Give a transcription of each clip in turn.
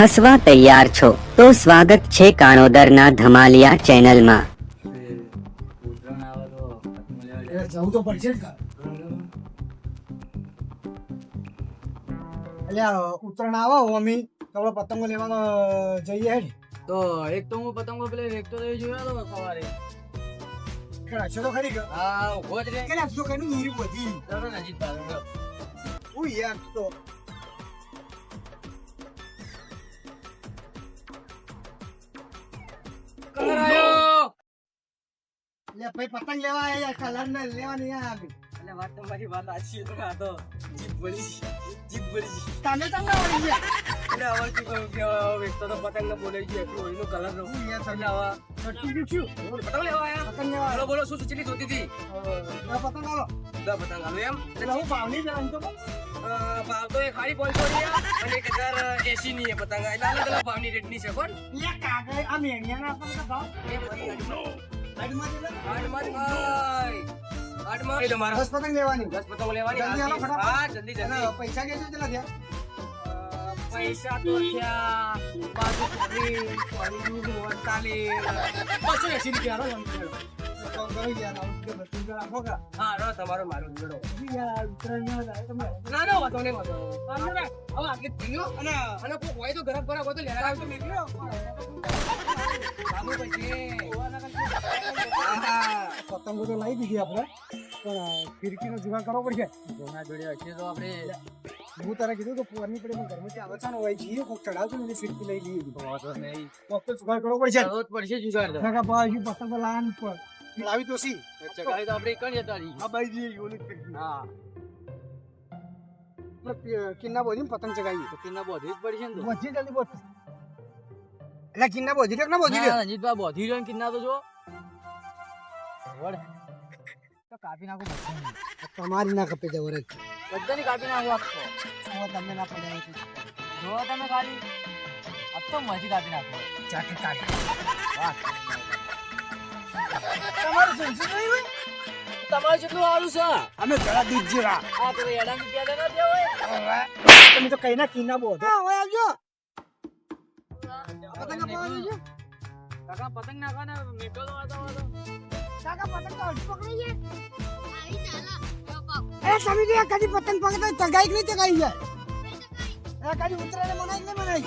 હસવા તૈયાર છો. તો સ્વાગત છે કાણોદરના ધમાલિયા ચેનલમાં. ઉત્તરાયણ આવે તો તો મમ્મી. તો આપણે પતંગો લેવા જઈએ હેડ. તો એક તો હું પતંગો પેલે એક તો જોયો તો સવારે. કરાશો તો ખરી હા ઊભો જ રે. કે આપજો કઈનું નીરી બધી. ચાલો ને અજીત ભાઈ યાર તો લે ભાઈ પતંગ લેવા આયા કલર ને લેવા નહીં આવી એટલે વાત તમારી વાત સાચી તો આ તો જીત બળી છે જીત બળી છે. તમે તમને વળી ગયા એટલે હવે શું કહ્યું કે તો પતંગ ને બોલે છે એટલું એનો કલર નો. હું યાર એટલે તમે હવે નક્કી શું પતંગ લેવા આયા? પતંગ લેવા બોલો બોલો શું ચીલી જોતી હતી? પતંગ આવો દસ પતંગ આલો એમ? એટલે હું પાવની જ તો ભાવ તો એ ખાલી પાંચસો ની અને એક હજાર એસી ની છે પતંગ. એટલે અલગ અલગ ભાવની રેટની છે કોણ કાગળ આ મેણિયાના આપણને ભાવ. પતંગ લેવાની? લેવાની જલ્દી હા જલ્દી જલ્દી. પૈસા કે કેટલા થયા પૈસા તો થયા. બસો રૂપિયા. તો હા રો તમારો મારો જોડો ના ના ના વાંધો નહીં નહીં. હવે આટલી પીલો અને હોય તો ગરમ ગરમ હોય તો લેરા આવજો નીકળ્યો પછી. પતંગો તો લાવી દીધી આપણે. પણ ફિરકીનો જુગાડ કરવો પડશે. જોના જોડે હશે તો આપણે હું તારે કીધું કે પોરની પડે ઘરમાંથી આવે છે હોય છીએ કોક ચડાવજો ને ફિરકી લઈ લઈએ. તો જુગાડ કરવો પડશે. પડશે જુગાડ કાકા ભાઈ પતંગો લાવવાનું પણ લાવી તો સી. ચગાવી તો આપણે કણ તારી. હા ભાઈ બાઈ ઓલી ફિરકી. હા. કિન્ના બોધી પતંગ ચગાવી તો કિન્ના બોધી જ છે ને તો. બોધી જલ્દી બોધ. એટલે કિન્ના બોધી કે ના બોધી રણજીતભાઈ બોધી રહ્યો ને કિન્ના તો જો. વળ. તો કાપી નાખું તમારી ના કપી દે વરજ બધાની કાપી નાખું હું તમને ના પડે જો તમે ખાલી આજ તો મજી કાપી નાખો. ચાકી કાઢી તમારું સંસદ નહીં હોય? તમારું જેટલું સારું છે. અમે ઘણા દૂધ જીરા આ તો એડા મૂક્યા ના દે હોય. તમે તો કઈ ના કીના બોધ હોય આવજો. પતંગ અપાવવા જજો. કાકા પતંગ નાખો ને મેકો તો વાતો વાતો. કાકા પતંગ તો હજી પકડી છે? એ તમે જે કદી પતંગ પકડતા ચગાઈ નહીં ચગાઈ જાય એ કદી ઉતરે મનાઈ કે નહીં મનાઈ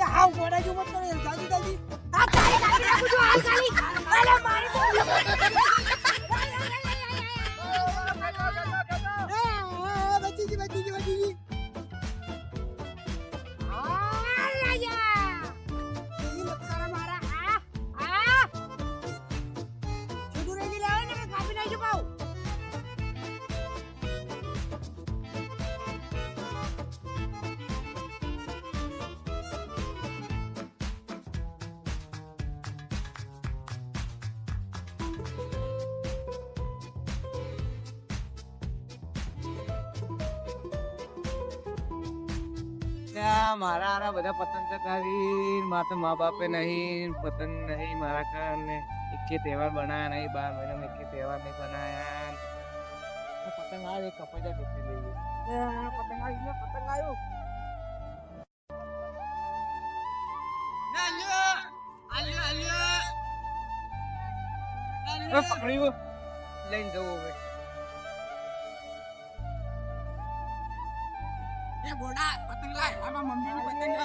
એ હાવ ગોડા જો મત કરે જાજી જાજી. આ તારી કાઢી નાખું છું હાલ ખાલી. અરે મારી બચી મારા આરા બધા પતંગ ચગાવી માતા મા બાપે નહીં પતંગ નહીં મારા કારણે એકે તહેવાર બનાયા નહીં બાર મહિનામાં એકે તહેવાર નહીં બનાયા. પતંગ આવે જાય ટૂટી લઈએ. પતંગ આવી પતંગ આવ્યો. પકડી લઈને જવું હવે. એ બોડા પતંગ લાય. આમાં મમ્મીની પતંગ.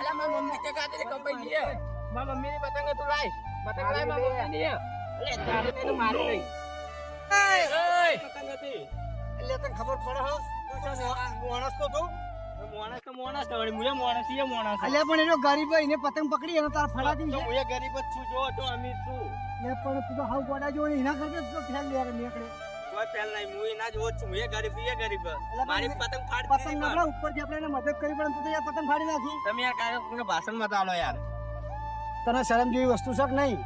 અલા મારી મમ્મી તે કાતે કપાઈ ગઈ હે. મમ્મીની પતંગ તું લાય. પતંગ લાય મારી મમ્મીની. અલે તારે તો મારી નહીં. એય, પતંગ હતી. એટલે તને ખબર પડે હો? માણસ તો તું. મોણસ તો મોણસ તો વળી મોણસ ઈએ મોણસ અલ્યા પણ એનો ગરીબ એને પતંગ પકડી એનો તાર ફળાતી દી હું એ ગરીબ જ છું જો તો અમીર છું. એ પણ તું તો હાવ ગોડા જો એના કરતા તો ફેલ લે નીકળે. કોઈ પહેલ નહીં મુએ ના જ છું એ ગરીબ એ ગરીબ. મારી પતંગ ફાડી પતંગ નકરા ઉપરથી આપણે મદદ કરી પણ તું તો યાર પતંગ ફાડી નાખી. તમે યાર કાંઈ ભાષણમાં આલો યાર. તને શરમ જેવી વસ્તુ શક કે નહીં?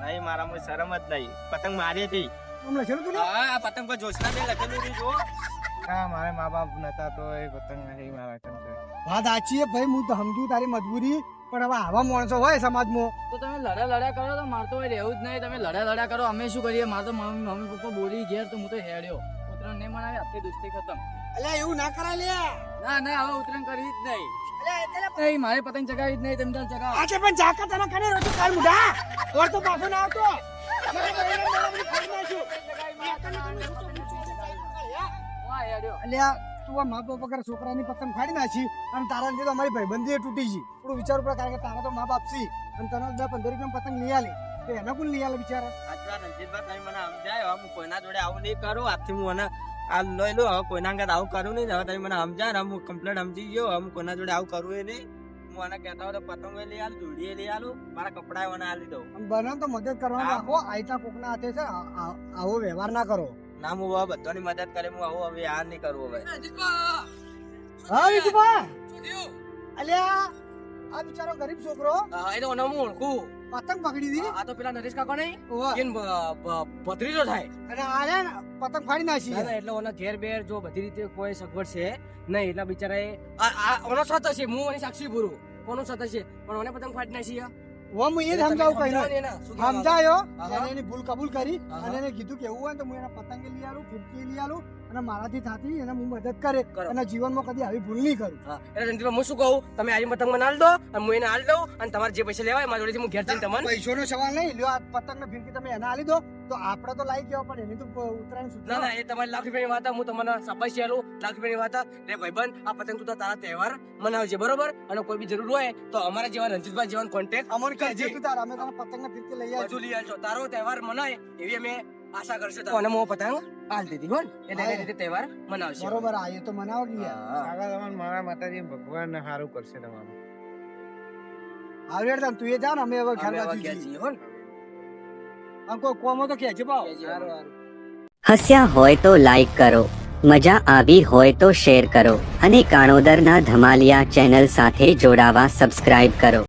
નહીં મારા માં શરમ જ નહીં. પતંગ મારી હતી. હું લખેલું તું હા આ પતંગ પર જોશના બેન લખેલું હતી જો હા મારે મા બાપ નતા તો એ પતંગ નહીં મારા વાત સાચી છે ભાઈ હું તો સમજુ તારી મજબૂરી. પણ હવે આવા માણસો હોય સમાજમાં. તો તમે લડા લડા કરો તો મારે તો હોય રહેવું જ નહીં. તમે લડા લડા કરો અમે શું કરીએ? મારે તો મમ્મી મમ્મી પપ્પા બોલી ગયા તો હું તો હેડ્યો. ઉત્તરાયણ નહીં મનાવે આખી દોસ્તી ખતમ. અલ્યા એવું ના કરાય લે. ના ના હવે ઉત્તરાયણ કરવી જ નહીં. એટલે નહીં મારે પતંગ ચગાવી જ નહીં તમે તાર ચગાવ. આજે પણ જાકા તને કને રોજ કાલ મુઢા? ઓર તો પાછો ના આવતો. અલ્યા તું આ મા બાપ વગર છોકરાની પતંગ ફાડી નાખી અને તારા લીધે અમારી ભાઈબંધી તૂટી ગઈ. થોડું વિચાર ઉપર કારણ કે તારા તો મા બાપ છે. અને તને દસ પંદર રૂપિયા પતંગ લઈ આલે. તો એને કોણ લઈ આલે બિચારા? આજના રણજીતભાઈ તમે મને સમજાય હું કોઈના જોડે આવું નહીં કરું. આજથી હું મને આ લઈ લો હવે કોઈના આગળ આવું કરું નહીં. હવે તમે મને સમજાય હું કમ્પ્લેટ સમજી ગયો. હવે હું કોઈના જોડે આવું કરું એ નહીં. હું આને કહેતા હોય તો પતંગ લઈ આલું જોડીએ લઈ આલું. મારા કપડા મને આલી દઉં. અને બને તો મદદ કરવાના. રાખો આયતા કોકના હાથે છે. આવો વ્યવહાર ના કરો. ના હું હવે બધાની મદદ કરે હું આવું હવે આ નહીં કરવું હવે. હા વિજુભા અલ્યા આ બિચારો ગરીબ છોકરો. હા, એ તો હું ઓળખું. પતંગ પકડી દી આ તો પેલા નરેશ કાકા નહીં. એન ભત્રીજો થાય. અને આ પતંગ ફાડી નાખી એટલે ઓના ઘેર બેર જો બધી રીતે કોઈ સગવડ છે નહીં એટલા બિચારાએ આ આ ઓનો સત છે હું એની સાક્ષી પૂરું કોનો સત છે પણ ઓને પતંગ ફાડી નાખી હું એ જ સમજાવું? સમજાયો? અને એની ભૂલ કબૂલ કરી અને એને કીધું કે એવું હોય તો હું એના પતંગે લઈ આલું ફિરકી લઈ આલું અને મારાથી થાતી એને હું મદદ કરે. અને જીવનમાં કદી આવી ભૂલ નહીં કરું. એટલે રણજીતભાઈ, હું શું કહું? તમે આજે પતંગ મને દો અને હું એને આલ દઉં અને તમારે જે પૈસા લેવાય મારા જોડેથી હું ઘેર જઈને તમને પૈસોનો સવાલ નહીં. લ્યો આ પતંગ ને ફિરકી તમે એને આલી દો. તો આપણે તો લાઈ કેવા પણ એની તો ઉત્તરાયણ સુધી ના એ તમારી લાખ રૂપિયાની વાત હું તમને સપાઈ આલું લાખ રૂપિયાની વાત. રે ભાઈબંધ આ પતંગ તું તારા તહેવાર મનાવજે બરોબર? અને કોઈ બી જરૂર હોય તો અમારા જેવા રણજીતભાઈ જેવા કોન્ટેક્ટ અમોને કરજે. તું તારા અમે તને પતંગ ફીરકી લઈ આવજો. લઈ આવજો. તારો તહેવાર મનાય એવી અમે આશા કરશે તો અને હું પતંગ? આલ દીધી હોન. એટલે એ. રીતે તહેવાર મનાવશે. બરોબર આ એ તો મનાવો કે યાર. હા. આગળ તમારા મારા માતાજી ભગવાન સારું કરશે તમારું. આવડે તું એ જા ને અમે હવે ઘર બાજુ જઈએ. જઈએ હોન. કોમો તો. હસ્યા હોય તો લાઈક કરો મજા આવી હોય તો શેર કરો અને કાણોદરના ધમાલિયા ચેનલ સાથે જોડાવા સબસ્ક્રાઇબ કરો